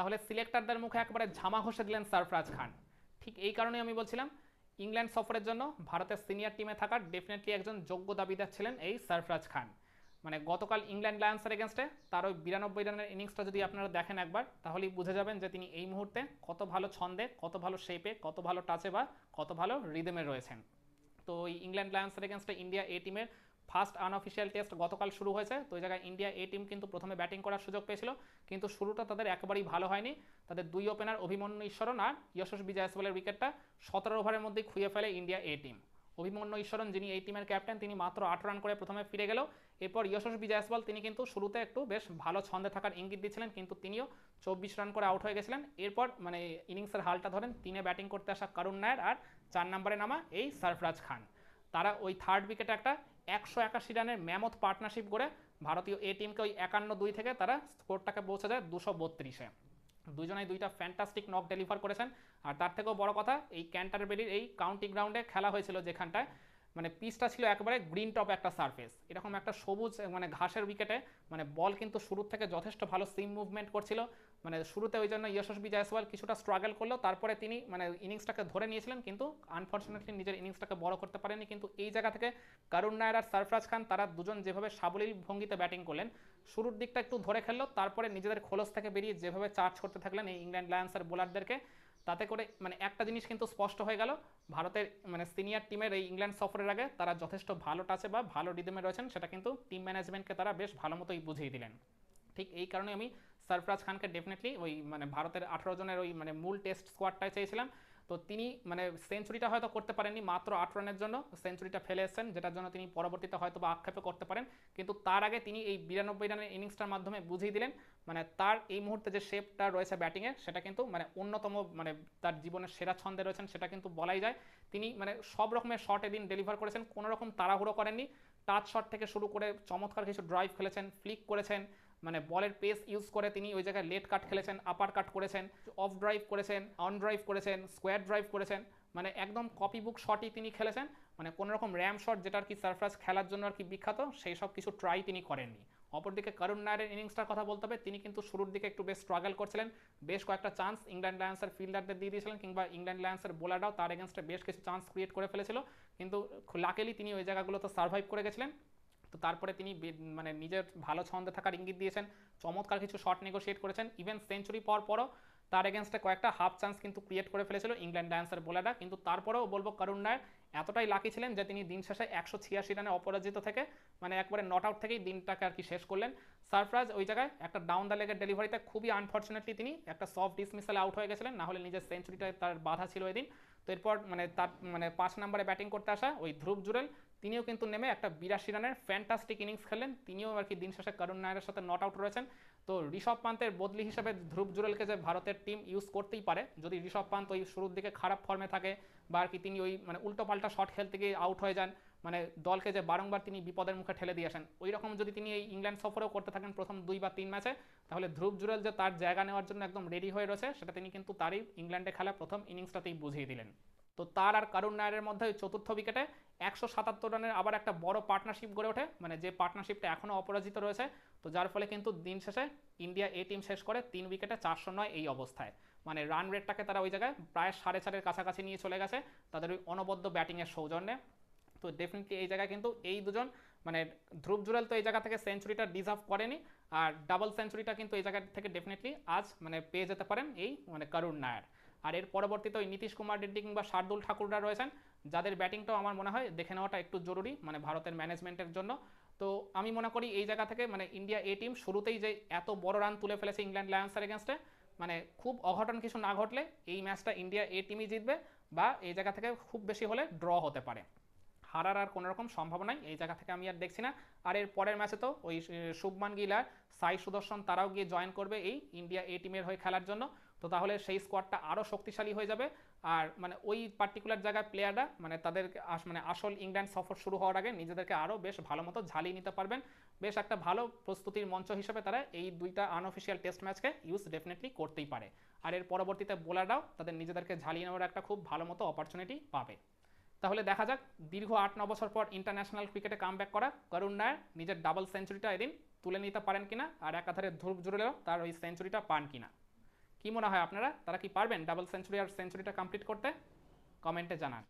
তাহলে সিলেক্টরদের মুখে একবারে ঝামা ঘষে দিলেন সারফরাজ খান। ঠিক এই কারণে আমি বলছিলাম, ইংল্যান্ড সফরের জন্য ভারতের সিনিয়র টিমে থাকার ডেফিনেটলি একজন যোগ্য দাবিদার ছিলেন এই সারফরাজ খান। মানে গতকাল ইংল্যান্ড লায়ন্সের এগেনস্টে তার ওই বিরানব্বই রানের ইনিংসটা যদি আপনারা দেখেন একবার, তাহলেই বুঝে যাবেন যে তিনি এই মুহূর্তে কত ভালো ছন্দে, কত ভালো শেপে কত ভালো টাচে বা কত ভালো রিদেমে রয়েছেন। তো ওই ইংল্যান্ড লায়ন্সের এগেনস্টে ইন্ডিয়া এ টিমের ফার্স্ট আনঅফিসিয়াল টেস্ট গতকাল শুরু হয়েছে। তো ওই জায়গায় ইন্ডিয়া এ টিম কিন্তু প্রথমে ব্যাটিং করার সুযোগ পেয়েছিল। কিন্তু শুরুটা তাদের একেবারেই ভালো হয়নি। তাদের দুই ওপেনার অভিমন্যু ঈশ্বরন আর যশস্বী জয়সওয়ালের উইকেটটা সতেরো ওভারের মধ্যেই খুঁয়ে ফেলে India A team Abhimanyu Easwaran যিনি এই টিমের ক্যাপ্টেন তিনি মাত্র আট রান করে প্রথমে ফিরে গেল। এরপর যশস্বী জয়সওয়াল তিনি কিন্তু শুরুতে একটু বেশ ভালো ছন্দে থাকার ইঙ্গিত দিচ্ছিলেন, কিন্তু তিনিও চব্বিশ রান করে আউট হয়ে গেছিলেন। এরপর মানে ইনিংসের হালটা ধরেন, তিনে ব্যাটিং করতে আসা করুণ নায়ার আর চার নম্বরে নামা এই সরফরাজ খান তারা ওই থার্ড উইকেটে একটা একশো একাশি রানের ম্যামথ পার্টনারশিপ করে ভারতীয় এ টিমকে ওই একান্ন দুই থেকে তারা স্কোরটাকে পৌঁছে যায় দুশো বত্রিশে। দুজনেই দুইটা ফ্যান্টাস্টিক নক ডেলিভার করেছেন। আর তার থেকেও বড় কথা, এই ক্যান্টারবেরির এই কাউন্টি গ্রাউন্ডে খেলা হয়েছিল যেখানটায় মানে পিচটা ছিল একেবারে গ্রিন টপ একটা সারফেস এরকম একটা সবুজ মানে ঘাসের উইকেটে মানে বল কিন্তু শুরুর থেকে যথেষ্ট ভালো সিম মুভমেন্ট করছিল। মানে শুরুতে ওই জন্য যশস্বী জয়সওয়াল কিছুটা স্ট্রাগল করল তারপরে তিনি মানে ইনিংসটাকে ধরে নিয়েছিলেন, কিন্তু আনফর্চুনেটলি নিজের ইনিংসটাকে বড় করতে পারেনি। কিন্তু এই জায়গা থেকে করুণ নায়ার আর সরফরাজ খান তারা দুজন যেভাবে সাবলীল ভঙ্গিতে ব্যাটিং করলেন, শুরুর দিকটা একটু ধরে খেললো, তারপরে নিজেদের খোলস থেকে বেরিয়ে যেভাবে চার্জ করতে থাকলেন এই ইংল্যান্ড লায়ন্সের বোলারদেরকে তাতে করে মানে একটা জিনিস কিন্তু স্পষ্ট হয়ে গেল, ভারতের মানে সিনিয়র টিমের এই ইংল্যান্ড সফরের আগে তারা যথেষ্ট ভালো টাচে বা ভালো রিদমে রয়েছেন, সেটা কিন্তু টিম ম্যানেজমেন্টকে তারা বেশ ভালো মতোই বুঝিয়ে দিলেন। ঠিক এই কারণে আমি সরফরাজ খানকে ডেফিনেটলি ওই মানে ভারতের আঠারো জনের ওই মানে মূল টেস্ট স্কোয়াডটাই চেয়েছিলাম। তো তিনি মানে সেঞ্চুরিটা হয়তো করতে পারেননি, মাত্র আট রানের জন্য। সেঞ্চুরিটা ফেলে এসেছেন, যেটার জন্য তিনি পরবর্তীতে হয়তো বা আক্ষেপে করতে পারেন। কিন্তু তার আগে তিনি এই বিরানব্বই রানের ইনিংসটার মাধ্যমে বুঝিয়ে দিলেন মানে তার এই মুহূর্তে যে শেপটা রয়েছে ব্যাটিংয়ের সেটা কিন্তু মানে অন্যতম মানে তার জীবনের সেরা ছন্দে রয়েছেন, সেটা কিন্তু বলাই যায়। তিনি মানে সব রকমের শট এদিন ডেলিভার করেছেন, কোনো রকম তাড়াহুড়ো করেননি। টাচ শট থেকে শুরু করে চমৎকার কিছু ড্রাইভ খেলেছেন ফ্লিক করেছেন মানে বলের পেস ইউজ করে তিনি ওই জায়গায় লেট কাট খেলেছেন আপার কাট করেছেন অফ ড্রাইভ করেছেন অন ড্রাইভ করেছেন স্কোয়ার ড্রাইভ করেছেন মানে একদম কপি বুক শটই তিনি খেলেছেন মানে কোনো রকম র্যাম শট যেটা আর কি সারফরাজ খেলার জন্য আর কি বিখ্যাত, সেই সব কিছু ট্রাই তিনি করেননি। অপরদিকে করুণ নায়ারের ইনিংসটার কথা বলতে হবে, তিনি কিন্তু শুরুর দিকে একটু বেশ স্ট্রাগল করছিলেন, বেশ কয়েকটা চান্স ইংল্যান্ড লায়ন্সের ফিল্ডারদের দিয়ে দিয়েছিলেন কিংবা ইংল্যান্ড লায়ন্সের বোলাররাও তার এগেনস্টে বেশ কিছু চান্স ক্রিয়েট করে ফেলেছিল, কিন্তু লাকেলি তিনি ওই জায়গাগুলোতে সার্ভাইভ করে গেছিলেন। তো তারপরে তিনি মানে নিজের ভালো ছন্দে থাকার ইঙ্গিত দিয়েছেন, চমৎকার কিছু শট নেগোশিয়েট করেছেন ইভেন সেঞ্চুরি পর পরও তার এগেনস্টে কয়েকটা হাফ চান্স কিন্তু ক্রিয়েট করে ফেলেছিল ইংল্যান্ড ডান্সার বোলাররা কিন্তু তারপরেও বলব করুণ নায়ার এতটাই লাকি ছিলেন যে তিনি দিন শেষে একশো ছিয়াশি রানে অপরাজিত থেকে মানে একবারে নট আউট থেকেই দিনটাকে আর কি শেষ করলেন। সারফরাজ ওই জায়গায় একটা ডাউন দ্য লেগের ডেলিভারিতে খুবই আনফর্চুনেটলি তিনি একটা সফট ডিসমিসালে আউট হয়ে গেছিলেন, না হলে নিজের সেঞ্চুরিটা তার বাধা ছিল এদিন। তো এরপর মানে তার মানে পাঁচ নম্বরে ব্যাটিং করতে আসা ওই ধ্রুব জুরেল তিনিও কিন্তু নেমে একটা বিরাশি রানের ফ্যান্টাস্টিক ইনিংস খেলেন তিনিও আর কি দিন শেষে করুণ নায়ারের সাথে নট আউট রয়েছেন। তো ঋষভ পান্তের বদলি হিসেবে ধ্রুব জুরেলকে যে ভারতের টিম ইউজ করতেই পারে, যদি ঋষভ পান্ত ওই শুরুর দিকে খারাপ ফর্মে থাকে বা আর কি তিনি ওই মানে উল্টো পাল্টা শট খেলতে গিয়ে আউট হয়ে যান মানে দলকে যে বারংবার তিনি বিপদের মুখে ঠেলে দিয়ে আসেন ওই রকম যদি তিনি এই ইংল্যান্ড সফরেও করতে থাকেন প্রথম দুই বা তিন ম্যাচে, তাহলে ধ্রুব জুরেল যে তার জায়গা নেওয়ার জন্য একদম রেডি হয়ে রয়েছে, সেটা তিনি কিন্তু তারই ইংল্যান্ডে খেলা প্রথম ইনিংসটাতেই বুঝিয়ে দিলেন। তো তার আর করুণ নায়ারের মধ্যে চতুর্থ উইকেটে একশো সাতাত্তর রানের আবার একটা বড় পার্টনারশিপ গড়ে ওঠে। মানে যে পার্টনারশিপটা এখনও অপরাজিত রয়েছে, তো যার ফলে কিন্তু দিন শেষে ইন্ডিয়া এ টিম শেষ করে তিন উইকেটে চারশো নয় এই অবস্থায়। মানে রান রেটটাকে তারা ওই জায়গায় প্রায় সাড়ে চারের কাছাকাছি নিয়ে চলে গেছে তাদের ওই অনবদ্য ব্যাটিংয়ের সৌজন্যে। তো ডেফিনেটলি এই জায়গায় কিন্তু এই দুজন মানে ধ্রুব জুরেল তো এই জায়গা থেকে সেঞ্চুরিটা ডিজার্ভ করেনি, আর ডাবল সেঞ্চুরিটা কিন্তু এই জায়গা থেকে ডেফিনেটলি আজ মানে পেয়ে যেতে পারেন এই মানে করুণ নায়ার আর এর পরবর্তীতে ওই নীতিশ কুমার রেড্ডি কিংবা শার্দুল ঠাকুররা রয়েছেন, যাদের ব্যাটিংটাও আমার মনে হয় দেখে নেওয়াটা একটু জরুরি মানে ভারতের ম্যানেজমেন্টের জন্য। তো আমি মনে করি এই জায়গা থেকে মানে ইন্ডিয়া এ টিম শুরুতেই যে এত বড় রান তুলে ফেলেছে ইংল্যান্ড লায়ন্সের এগেনস্টে মানে খুব অঘটন কিছু না ঘটলে এই ম্যাচটা ইন্ডিয়া এ টিমই জিতবে বা এই জায়গা থেকে খুব বেশি হলে ড্র হতে পারে। হারার আর কোনো রকম সম্ভাবনাই এই জায়গা থেকে আমি আর দেখছি না। আর এর পরের ম্যাচে তো ওই শুভমান গিল আর সাই সুদর্শন তারাও গিয়ে জয়েন করবে এই ইন্ডিয়া এ টিমের হয়ে খেলার জন্য। তো তাহলে সেই স্কোয়াডটা আরও শক্তিশালী হয়ে যাবে। আর মানে ওই পার্টিকুলার জায়গায় প্লেয়াররা মানে তাদের মানে আসল ইংল্যান্ড সফর শুরু হওয়ার আগে নিজেদেরকে আরও বেশ ভালো মতো ঝালিয়ে নিতে পারবেন। বেশ একটা ভালো প্রস্তুতির মঞ্চ হিসেবে তারা এই দুইটা আনঅফিসিয়াল টেস্ট ম্যাচকে ইউজ ডেফিনেটলি করতেই পারে। আর এর পরবর্তীতে বোলাররাও তাদের নিজেদেরকে ঝালিয়ে নেওয়ার একটা খুব ভালো মতো অপরচুনিটি পাবে। তাহলে দেখা যাক, দীর্ঘ আট, ন বছর পর ইন্টারন্যাশনাল ক্রিকেটে কামব্যাক করা করুণ নায়ার নিজের ডাবল সেঞ্চুরিটা এদিন তুলে নিতে পারেন কিনা, আর একাধারে ধ্রুব জুড়েও তার ওই সেঞ্চুরিটা পান কিনা। কি মনে হয় আপনারা? তারা কি পারবেন ডাবল সেঞ্চুরি আর সেঞ্চুরিটা কমপ্লিট করতে? কমেন্টে জানান।